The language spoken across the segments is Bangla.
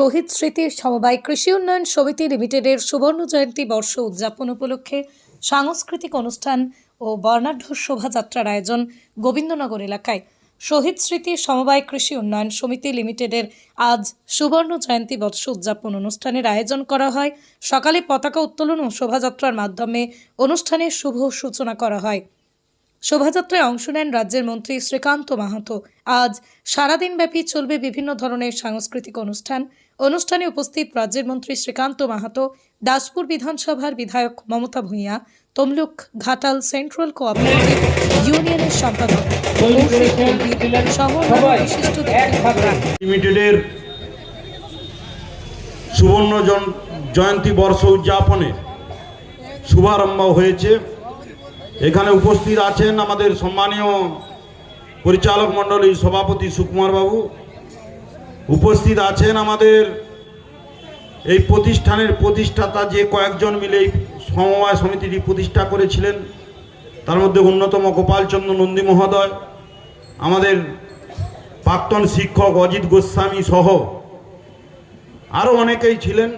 শহীদ স্মৃতি সমবায় কৃষি উন্নয়ন সমিতি লিমিটেডের সুবর্ণ জয়ন্তী বর্ষ উদযাপন উপলক্ষে সাংস্কৃতিক অনুষ্ঠান ও বর্ণাঢ্য শোভাযাত্রার আয়োজন গোবিন্দনগর এলাকায়। শহীদ স্মৃতি সমবায় কৃষি উন্নয়ন সমিতি লিমিটেডের আজ সুবর্ণ জয়ন্তী বর্ষ উদযাপন অনুষ্ঠানের আয়োজন করা হয়। সকালে পতাকা উত্তোলন ও শোভাযাত্রার মাধ্যমে অনুষ্ঠানের শুভ সূচনা করা হয়। শোভাযাত্রায় অংশ নেন রাজ্যের মন্ত্রী শ্রীকান্ত মাহাতো। আজ সারাদিনব্যাপী চলবে বিভিন্ন ধরনের সাংস্কৃতিক অনুষ্ঠান। অনুষ্ঠানে উপস্থিত রাজ্যের মন্ত্রী শ্রীকান্ত মাহাতো দাসপুর বিধানসভার বিধায়ক মমতা ভূঁইয়া তমলুক ঘাটাল সেন্ট্রাল কোঅপারেটিভ ইউনিয়নের সম্পাদক। লিমিটেডের সুবর্ণ জয়ন্তী বর্ষ উদযাপনে শুভারম্ভ হয়েছে এখানে উপস্থিত আছেন আমাদের সম্মানীয় পরিচালক মণ্ডলী সভাপতি সুকুমার বাবু উপস্থিত আছেন আমাদের এই প্রতিষ্ঠানের প্রতিষ্ঠাতা যে কয়েকজন মিলে এই সমবায় সমিতিটি প্রতিষ্ঠা করেছিলেন, তার মধ্যে অন্যতম গোপালচন্দ্র নন্দী মহোদয়, আমাদের প্রাক্তন শিক্ষক অজিত গোস্বামী সহ আরও অনেকেই ছিলেন।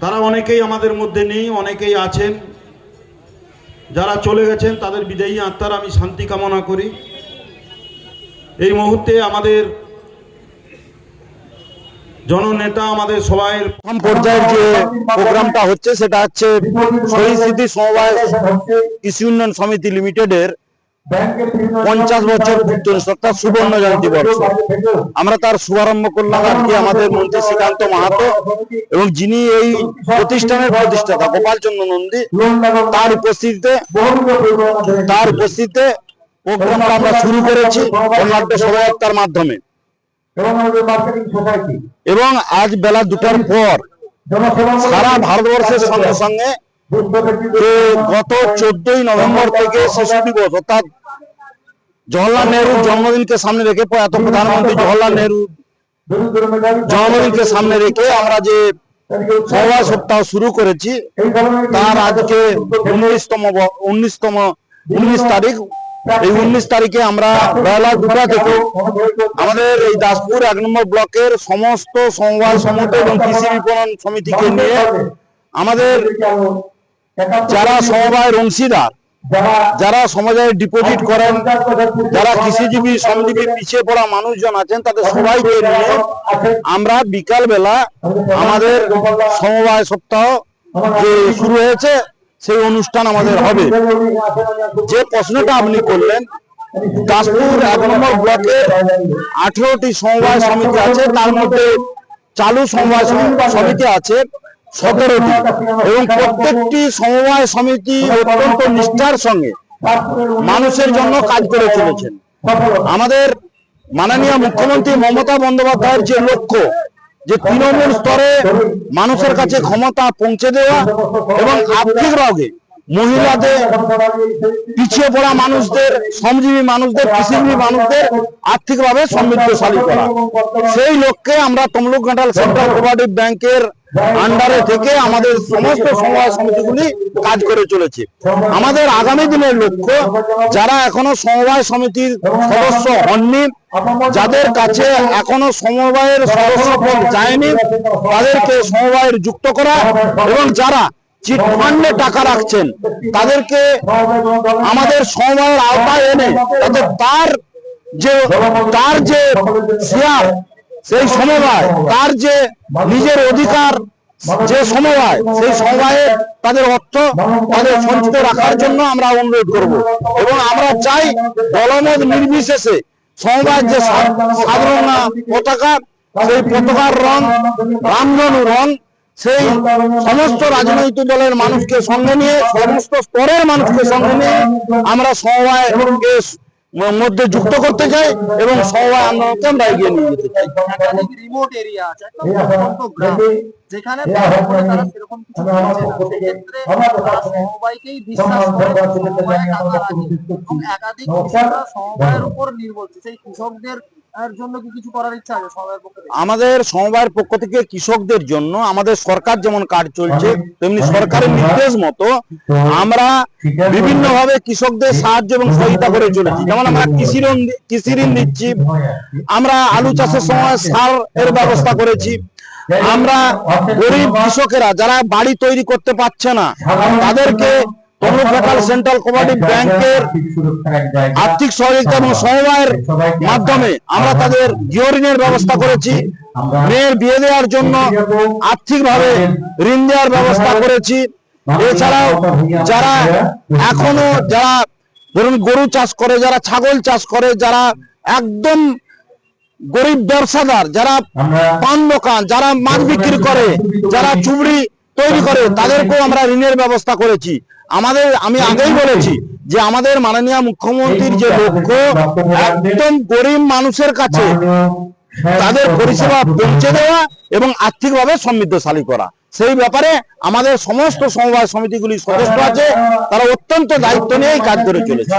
তারা অনেকেই আমাদের মধ্যে নেই, অনেকেই আছেন। যারা চলে গেছেন, তাদের বিদায়ী আত্মার আমি শান্তি কামনা করি। এই মুহূর্তে আমাদের জননেতা আমাদের সবাই প্রথম পর্যায়ের যে প্রোগ্রামটা হচ্ছে, সেটা হচ্ছে শহীদ সমবায় কৃষি উন্নয়ন সমিতি লিমিটেডের পঞ্চাশ বছর অর্থাৎ সুবর্ণ জয়ন্তী বর্ষ। আমরা তার শুভারম্ভ করলাম আর কি আমাদের মন্ত্রী শ্রীকান্ত মাহাতো এবং যিনি এই প্রতিষ্ঠানের প্রতিষ্ঠাতা, গোপালচন্দ্র নন্দী, তার উপস্থিতিতে তার উপস্থিতিতে প্রোগ্রামটা আমরা শুরু করেছি বর্ণাঢ্য শোভাযাত্রার মাধ্যমে। এবং আজ বেলা দুটার পর সারা ভারতবর্ষের সঙ্গে সঙ্গে গত চোদ্দই নভেম্বর থেকে শিশু দিবস অর্থাৎ জওয়াহরলাল নেহরুর জন্মদিনকে সামনে রেখে প্রয়াত প্রধানমন্ত্রী জওয়াহরলাল নেহরু জন্মদিনকে সামনে রেখে আমরা যে সমবায় সপ্তাহ শুরু করেছি তার আজকে উনিশতম উনিশতম উনিশ তারিখ এই উনিশ তারিখে আমরা বেলা দুটা থেকে আমাদের এই দাসপুর এক নম্বর ব্লকের সমস্ত সমবায় সমিতি এবং কৃষি বিপণন সমিতিকে নিয়ে আমাদের যারা সমবায়ের অংশীদার যারা সমাজে ডিপোজিট করেন যারা কৃষিজীবী শ্রমজীবী পিছিয়ে পড়া মানুষজন আছেন তাদের সবাইকে নিয়ে আমরা বিকাল বেলা আমাদের সমবায় সপ্তাহ যে শুরু হয়েছে সেই অনুষ্ঠান আমাদের হবে। যে প্রশ্নটা আপনি করলেন, দাসপুর এক নম্বর ব্লকে আঠেরোটি সমবায় সমিতি আছে, তার মধ্যে চালু সমবায় সমি- সমিতি আছে সতেরোটি এবং প্রত্যেকটি সমবায় সমিতি অত্যন্ত নিষ্ঠার সঙ্গে মানুষের জন্য কাজ করে চলেছেন। আমাদের মাননীয় মুখ্যমন্ত্রী মমতা বন্দ্যোপাধ্যায়ের যে লক্ষ্য যে তৃণমূল স্তরে মানুষের কাছে ক্ষমতা পৌঁছে দেওয়া এবং আর্থিক আর্থিকভাবে মহিলাদের পিছিয়ে পড়া মানুষদের, শ্রমজীবী মানুষদের, কৃষিজীবী মানুষদের আর্থিকভাবে সমৃদ্ধশালী করা। সেই লক্ষ্যে আমরা তমলুক গাঁটাল সেন্ট্রাল কোপারেটিভ ব্যাংকের আন্ডারে থেকে আমাদের সমস্ত সমবায় সমিতিগুলি কাজ করে চলেছে। আমাদের আগামী দিনের লক্ষ্য, যারা এখনও সমবায় সমিতির সদস্য হননি, যাদের কাছে এখনও সমবায়ের সদস্য পদ যায়নি, তাদেরকে সমবায়ের যুক্ত করা এবং যারা চিট ফান্ডে টাকা রাখছেন, তাদেরকে আমাদের সমবায়ের আওতায় এনে তাদের তার যে তার যে শেয়ার সেই সমবায় তার যে নিজের অধিকার যে সমবায় সেই সমবায়ে তাদের অর্থ তাদের সঞ্চিত রাখার জন্য আমরা অনুরোধ করব। এবং আমরা চাই দলমত নির্বিশেষে সমবায়ের যে সাধারণ পতাকা সেই পতাকার রং রামধনু রং সেই সমস্ত রাজনৈতিক দলের মানুষকে সঙ্গে নিয়ে সমস্ত স্তরের মানুষকে সঙ্গে নিয়ে আমরা সমবায়কে মধ্যে যুক্ত করতে চাই এবং সবাই আন্দোলনকে আমরা এগিয়ে নিয়ে যেতে চাই। রিমোট এরিয়া আছে যেখানে সেরকম কিছু সেক্ষেত্রে তারা বিশ্বাস করে সমবায়ে একাধিক সমবায়ের উপর নির্ভরশীল। সেই কৃষকদের আমাদের সমবায়ের পক্ষ থেকে কৃষকদের জন্য আমাদের সরকার যেমন কাজ চলছে, তেমনি সরকারের নির্দেশ মতো আমরা বিভিন্ন ভাবে কৃষকদের সাহায্য এবং সহযোগিতা করে চলেছি। যেমন আমরা কৃষি ঋণ কৃষি ঋণ দিচ্ছি, আমরা আলু চাষের সময় সার এর ব্যবস্থা করেছি, আমরা গরিব কৃষকেরা যারা বাড়ি তৈরি করতে পারছে না, তাদেরকে সেন্ট্রাল ব্যাংকের আর্থিক সহযোগিতা এবং সমবায়ের মাধ্যমে আমরা তাদের গৃহ ঋণের ব্যবস্থা করেছি। মেয়ের বিয়ে দেওয়ার জন্য আর্থিকভাবে ঋণ দেওয়ার ব্যবস্থা করেছি। এছাড়াও যারা এখনও যারা ধরুন গরু চাষ করে যারা ছাগল চাষ করে যারা একদম গরিব ব্যবসাদার যারা পান দোকান যারা মাছ বিক্রি করে যারা চুবড়ি তৈরি করে তাদেরকেও আমরা ঋণের ব্যবস্থা করেছি। আমাদের আমি আগেই বলেছি যে আমাদের মাননীয় মুখ্যমন্ত্রীর যে লক্ষ্য একদম গরিব মানুষের কাছে তাদের পরিষেবা পৌঁছে দেওয়া এবং আর্থিকভাবে সমৃদ্ধশালী করা। সেই ব্যাপারে আমাদের সমস্ত সমবায় সমিতিগুলি সদস্য আছে তারা অত্যন্ত দায়িত্ব নিয়েই কাজ করে চলেছে।